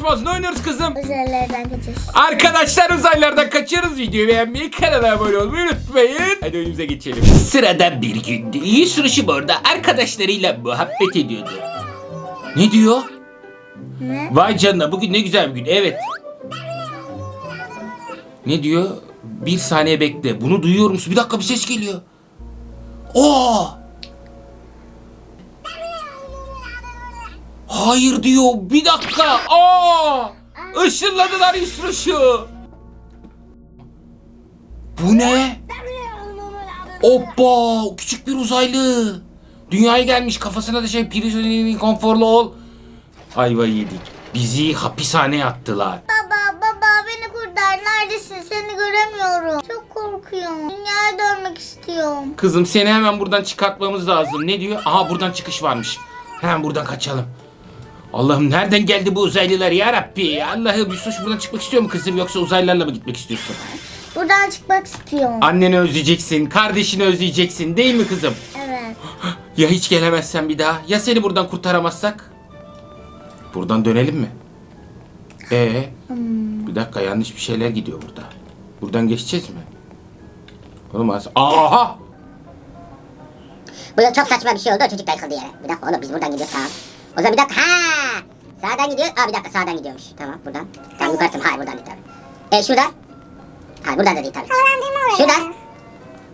kaçmaz. Ne oynuyoruz kızım? Uzaylılardan kaçış. Arkadaşlar uzaylardan kaçıyoruz. Videoyu beğenmeyi, kanala abone olmayı unutmayın. Hadi oyunumuza geçelim. Sırada bir gündü. İyi sürüşüm orada arkadaşlarıyla muhabbet ediyordu. Ne diyor? Ne? Vay canına bugün ne güzel bir gün. Evet. Ne diyor? Bir saniye bekle. Bunu duyuyor musun? Bir dakika bir ses geliyor. Oo! Hayır diyor. Bir dakika. Aa! Işınladılar Yusruş'u. Bu ne? Hoppa! Küçük bir uzaylı. Dünyaya gelmiş kafasına da şey pirinin konforlu ol. Ayva yedik. Bizi hapishaneye attılar. Baba baba beni kurtar. Neredesin? Seni göremiyorum. Çok korkuyorum. Dünyaya dönmek istiyorum. Kızım seni hemen buradan çıkartmamız lazım. Ne diyor? Aha buradan çıkış varmış. Hemen buradan kaçalım. Allah'ım nereden geldi bu uzaylılar ya Rabbi? Allah'ım Yusuf buradan çıkmak istiyor mu kızım yoksa uzaylılarla mı gitmek istiyorsun? Buradan çıkmak istiyorum. Anneni özleyeceksin, kardeşini özleyeceksin değil mi kızım? Evet. Ya hiç gelemezsen bir daha? Ya seni buradan kurtaramazsak? Buradan dönelim mi? Ee, bir dakika yanlış bir şeyler gidiyor burada. Buradan geçeceğiz mi? Oğlum az... Aha! Bu yıl çok saçma bir şey oldu çocuk da yıkıldı yere. Bir dakika oğlum biz buradan gidiyoruz tamam. O zaman bir dakika ha. Sağdan gidiyor. Aa bir dakika sağdan gidiyormuş. Tamam buradan. Tamam yukarı. Hayır buradan değil tabii. E şuradan. Hayır buradan da değil tabii. Şuradan.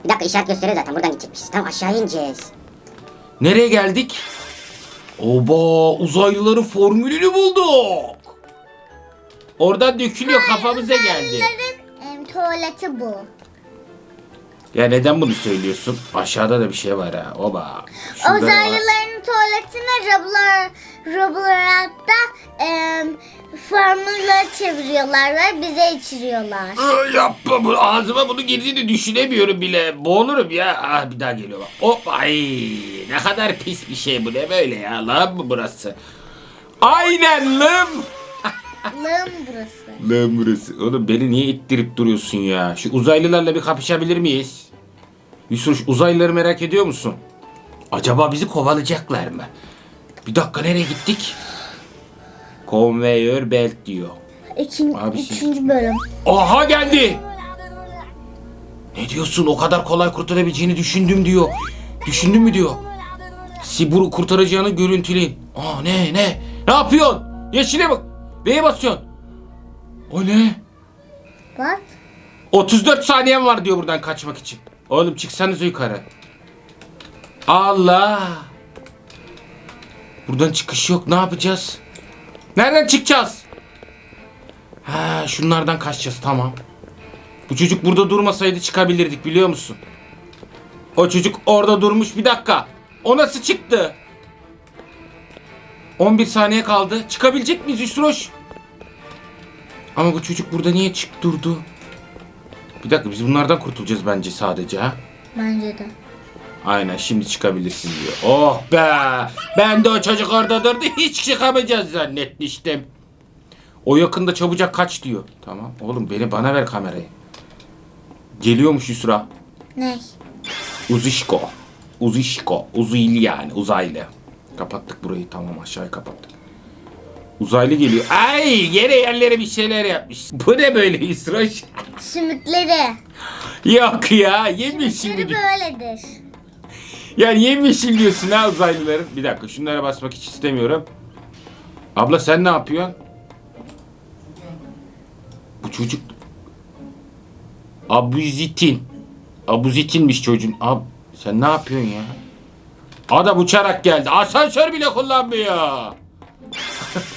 Bir dakika işaret gösteriyor zaten buradan gidecekmişiz. Tamam aşağı ineceğiz. Nereye geldik? Oba uzaylıların formülünü bulduk. Oradan dökülüyor kafamıza geldi. Uzaylıların em, tuvaleti bu. Ya neden bunu söylüyorsun? Aşağıda da bir şey var ha. Oba. Şurada da var. Uzaylıların tuvaletine Roblar, Roblox'ta em, formülleri çeviriyorlar ve bize içiriyorlar. Aa, Yapma bunu. Ağzıma bunu girdiğini düşünemiyorum bile. Boğulurum ya. Ah bir daha geliyor bak. Hop ay. Ne kadar pis bir şey bu. Ne böyle ya. Lan mı burası? Aynen lım. Lığım burası. Lan burası. Oğlum beni niye ittirip duruyorsun ya? Şu uzaylılarla bir kapışabilir miyiz? Yusuf uzaylıları merak ediyor musun? Acaba bizi kovalayacaklar mı? Bir dakika nereye gittik? Conveyor belt diyor. İkinci, Abi siz- üçüncü bölüm. Aha geldi. Ne diyorsun? O kadar kolay kurtarabileceğini düşündüm diyor. Düşündün mü diyor. Sibur'u kurtaracağını görüntüleyin. Aa ne ne? Ne yapıyorsun? Yeşile bak. B'ye basıyorsun. O ne? Bak. 34 saniyem var diyor buradan kaçmak için. Oğlum çıksanız yukarı. Allah. Buradan çıkış yok. Ne yapacağız? Nereden çıkacağız? Ha, şunlardan kaçacağız. Tamam. Bu çocuk burada durmasaydı çıkabilirdik biliyor musun? O çocuk orada durmuş. Bir dakika. O nasıl çıktı? 11 saniye kaldı. Çıkabilecek miyiz Yusroş? Ama bu çocuk burada niye çık durdu? Bir dakika biz bunlardan kurtulacağız bence sadece ha. Bence de. Aynen şimdi çıkabilirsin diyor. Oh be! Ben de o çocuk orada durdu hiç çıkamayacağız zannetmiştim. O yakında çabucak kaç diyor. Tamam oğlum beni bana ver kamerayı. Geliyormuş Yusra. Ne? Uzişko. Uzişko. Uzaylı yani uzaylı. Kapattık burayı tamam aşağıya kapattık. Uzaylı geliyor. Ay yere yerlere bir şeyler yapmış. Bu ne böyle Yusroş? Sümükleri. Yok ya yemişim Sümükleri diyor. böyledir. Yani yemyeşil diyorsun ha uzaylıların. Bir dakika şunlara basmak hiç istemiyorum. Abla sen ne yapıyorsun? Bu çocuk... Abuzitin. Abuzitinmiş çocuğun. Ab sen ne yapıyorsun ya? Adam uçarak geldi. Asansör bile kullanmıyor.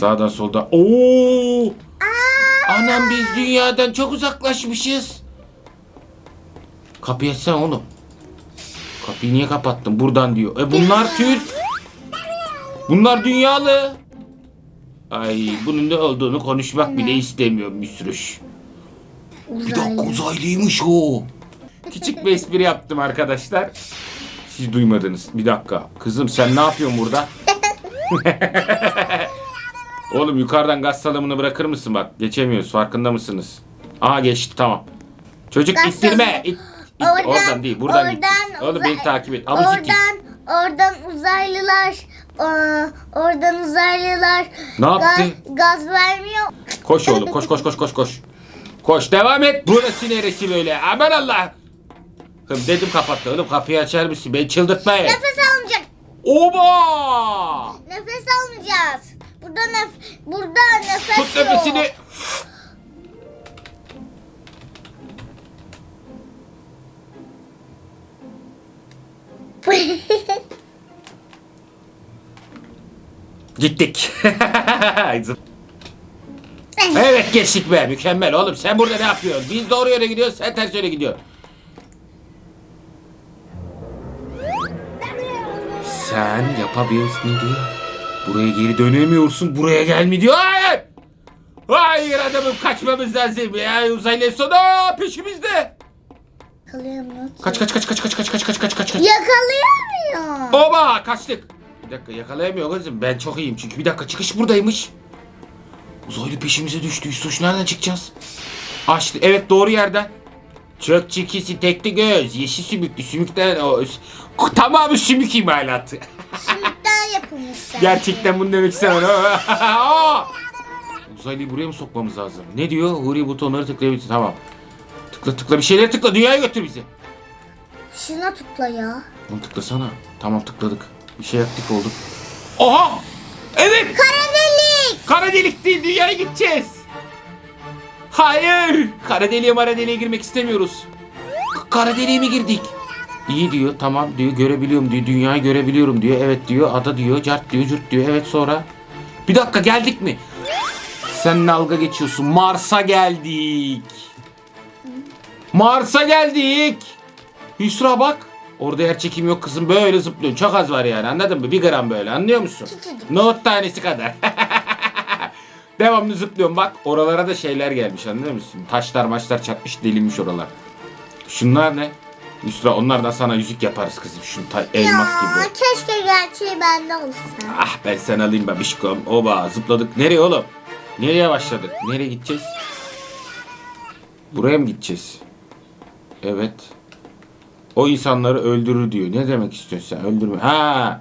Sağdan soldan. Oo! Anam biz dünyadan çok uzaklaşmışız. Kapıyı açsana oğlum. Kapıyı niye kapattın? Buradan diyor. E bunlar Türk. Bunlar dünyalı. Ay bunun ne olduğunu konuşmak bile istemiyorum Müsrüş. Bir dakika Uzaylı. uzaylıymış o. Küçük bir espri yaptım arkadaşlar. Siz duymadınız. Bir dakika. Kızım sen ne yapıyorsun burada? Oğlum yukarıdan gaz salımını bırakır mısın bak? Geçemiyoruz farkında mısınız? Aha geçti tamam. Çocuk Gaz ittirme. İt, it- oradan, değil buradan gideceğiz. Oğlum beni uzay- takip et. Abuzitin. Oradan, oradan uzaylılar Aa, oradan uzaylılar Ne yaptı? Gaz, gaz vermiyor. Koş oğlum koş koş koş koş koş. Koş devam et. Burası neresi böyle? Aman Allah. Hım dedim kapattı oğlum kapıyı açar mısın? Beni çıldırtmayın. Nefes almayacak. Oba! Nefes almayacağız. Burada nef burada nefes Tut yok. nefesini. Gittik. Evet geçtik be mükemmel oğlum sen burada ne yapıyorsun? Biz doğru yöne gidiyoruz sen ters yöne gidiyorsun. Sen yapabiliyorsun ne diyor? Buraya geri dönemiyorsun buraya gelme diyor. Hayır! Hayır adamım kaçmamız lazım ya uzaylı sonu peşimizde. Yakalayamıyor ki. Kaç kaç kaç kaç kaç kaç kaç kaç kaç kaç kaç. Yakalayamıyor. Oba kaçtık. Bir dakika yakalayamıyor kızım ben çok iyiyim çünkü bir dakika çıkış buradaymış. Uzaylı peşimize düştü Yusuf nereden çıkacağız? Açtı evet doğru yerden. Çok çikisi tekli göz yeşil sümüklü sümükten o tamamı sümük imalatı. Sümükten yapılmış sanki. Gerçekten bunu demek istemem. Aa! Uzaylıyı buraya mı sokmamız lazım? Ne diyor? Huri butonları tıklayabilir. Tamam. Tıkla tıkla bir şeyler tıkla. Dünyaya götür bizi. Şuna tıkla ya. Onu tıklasana. Tamam tıkladık. Bir şey aktif oldu. Oha! Evet! Kara delik. Kara delik değil. Dünyaya gideceğiz. Hayır! Kara deliğe mara deliğe girmek istemiyoruz. K- Kara deliğe mi girdik? İyi diyor tamam diyor görebiliyorum diyor dünyayı görebiliyorum diyor evet diyor ada diyor cart diyor cürt diyor evet sonra bir dakika geldik mi? Sen dalga geçiyorsun Mars'a geldik. Mars'a geldik. Hüsra bak. Orada yer çekim yok kızım böyle zıplıyorsun çok az var yani anladın mı? Bir gram böyle anlıyor musun? Nohut tanesi kadar. Devamlı zıplıyorum bak oralara da şeyler gelmiş anlıyor musun? Taşlar maçlar çatmış delinmiş oralar. Şunlar ne? Hüsra onlar da sana yüzük yaparız kızım şu ta- elmas ya, gibi. keşke gerçeği bende olsa. Ah ben sana alayım babişkom. Oba zıpladık. Nereye oğlum? Nereye başladık? Nereye gideceğiz? Buraya mı gideceğiz? Evet. O insanları öldürür diyor. Ne demek istiyorsun sen? Öldürme. Ha.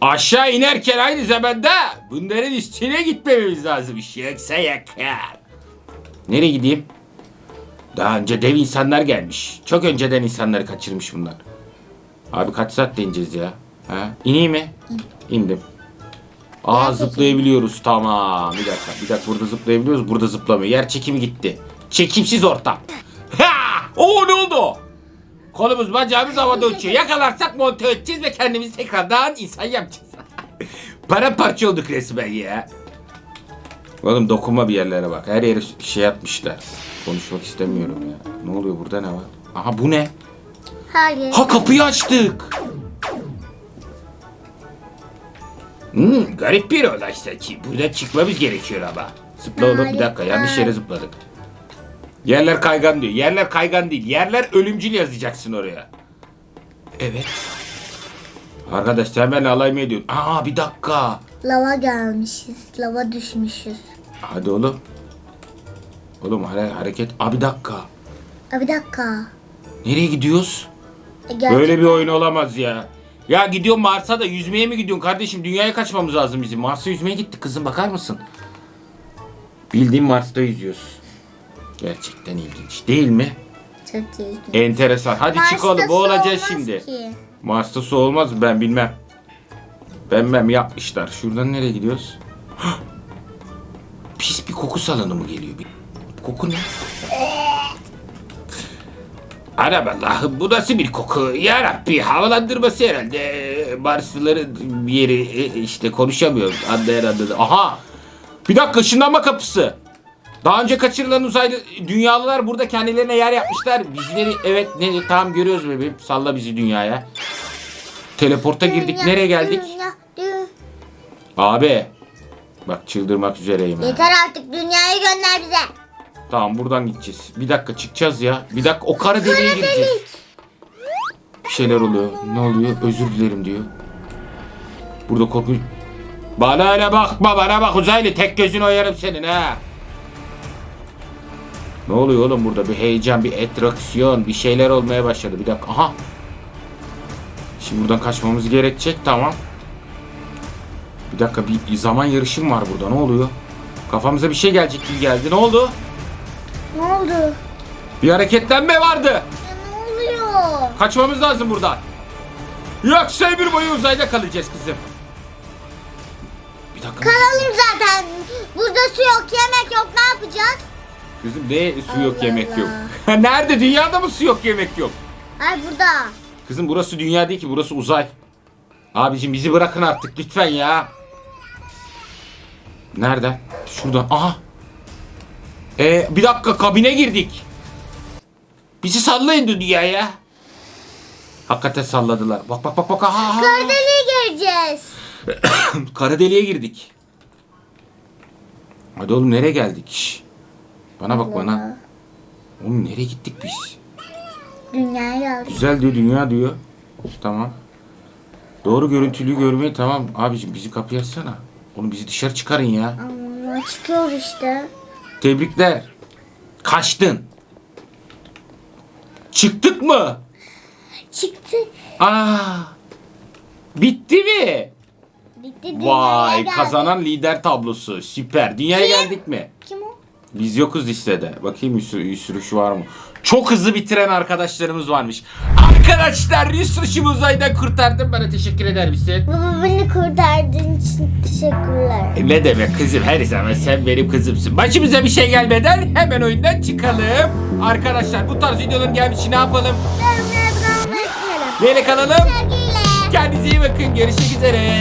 Aşağı inerken aynı zamanda bunların üstüne gitmemiz lazım. Yoksa yakar. Nereye gideyim? Daha önce dev insanlar gelmiş. Çok önceden insanları kaçırmış bunlar. Abi kaç saat ineceğiz ya? Ha? İneyim mi? İndim. Aa zıplayabiliyoruz tamam. Bir dakika bir dakika burada zıplayabiliyoruz burada zıplamıyor. Yer çekimi gitti. Çekimsiz ortam. Ha! Oo ne oldu? Kolumuz bacağımız havada uçuyor. Yakalarsak monte edeceğiz ve kendimizi tekrardan insan yapacağız. Para parça olduk resmen ya. Oğlum dokunma bir yerlere bak. Her yere şey atmışlar. Konuşmak istemiyorum ya. Ne oluyor burada ne var? Aha bu ne? Hayır. Ha kapıyı açtık. Hmm, garip bir olay sanki. Buradan çıkmamız gerekiyor ama. Zıpla oğlum bir dakika yanlış yere zıpladık. Yerler kaygan diyor. Yerler kaygan değil. Yerler ölümcül yazacaksın oraya. Evet. Arkadaş sen benimle alay mı ediyorsun? Aa bir dakika. Lava gelmişiz. Lava düşmüşüz. Hadi oğlum. Oğlum hare- hareket. Aa bir dakika. Aa, bir dakika. Nereye gidiyoruz? E, Böyle bir oyun olamaz ya. Ya gidiyorsun Mars'a da yüzmeye mi gidiyorsun kardeşim? Dünyaya kaçmamız lazım bizim. Mars'a yüzmeye gittik kızım bakar mısın? Bildiğin Mars'ta yüzüyoruz. Gerçekten ilginç değil mi? Çok iyi. Enteresan. Hadi çık Mars'ta oğlum su boğulacağız olmaz şimdi. ki. Mars'ta su olmaz mı ben bilmem. Ben bilmem yapmışlar. Şuradan nereye gidiyoruz? Pis bir koku salonu mu geliyor? Bir... Koku ne? Anam Allah'ım bu nasıl bir koku? Ya Rabbi havalandırması herhalde. Marslıların bir yeri e, işte konuşamıyor. Anlayan anladı. Aha! Bir dakika ışınlanma kapısı. Daha önce kaçırılan uzaylı dünyalılar burada kendilerine yer yapmışlar. Bizleri evet ne tamam görüyoruz bebeğim. Salla bizi dünyaya. Teleporta girdik. Nereye geldik? Abi. Bak çıldırmak üzereyim ha. Yeter artık dünyayı gönder bize. Tamam buradan gideceğiz. Bir dakika çıkacağız ya. Bir dakika o kara deliğe gireceğiz. Bir şeyler oluyor. Ne oluyor? Özür dilerim diyor. Burada korkunç... Bana öyle bakma bana bak uzaylı tek gözünü oyarım senin ha. Ne oluyor oğlum burada bir heyecan bir atraksiyon bir şeyler olmaya başladı bir dakika aha. Şimdi buradan kaçmamız gerekecek tamam. Bir dakika bir zaman yarışım var burada. Ne oluyor? Kafamıza bir şey gelecek gibi geldi. Ne oldu? Ne oldu? Bir hareketlenme vardı. Ya ne oluyor? Kaçmamız lazım buradan. Yoksa ömür boyu uzayda kalacağız kızım. Bir dakika. Kalalım zaten. Burada su yok, yemek yok. Ne yapacağız? Kızım ne su yok Allah yemek yok. Allah. Nerede? Dünyada mı su yok yemek yok? Ay burada. Kızım burası dünya değil ki burası uzay. Abicim bizi bırakın artık lütfen ya. Nereden? Şuradan. Aha. Ee, bir dakika kabine girdik. Bizi sallayın dünyaya. Hakikaten salladılar. Bak bak bak bak. Aha. Kara deliğe gireceğiz. Kara deliğe girdik. Hadi oğlum nereye geldik? Bana bak bana. Oğlum nereye gittik biz? Dünyaya geldik. Güzel diyor dünya diyor. Tamam. Doğru görüntülü görmeyi tamam. Abicim bizi kapıya açsana. Oğlum bizi dışarı çıkarın ya. Ama çıkıyoruz işte. Tebrikler. Kaçtın. Çıktık mı? Çıktık. Aa. Bitti mi? Bitti Vay geldik. kazanan lider tablosu. Süper. Dünyaya Kim? geldik mi? Kim o? Biz yokuz listede. Bakayım bir sürü, bir sürü şu var mı? Çok hızlı bitiren arkadaşlarımız varmış. Arkadaşlar Yusuf'u uzaydan kurtardım. Bana teşekkür eder misin? Baba beni kurtardığın için teşekkürler. E, Ne demek kızım her zaman sen benim kızımsın. Başımıza bir şey gelmeden hemen oyundan çıkalım. Arkadaşlar bu tarz videoların gelmiş ne yapalım? Neyle kalalım? Kendinize iyi bakın. Görüşmek üzere.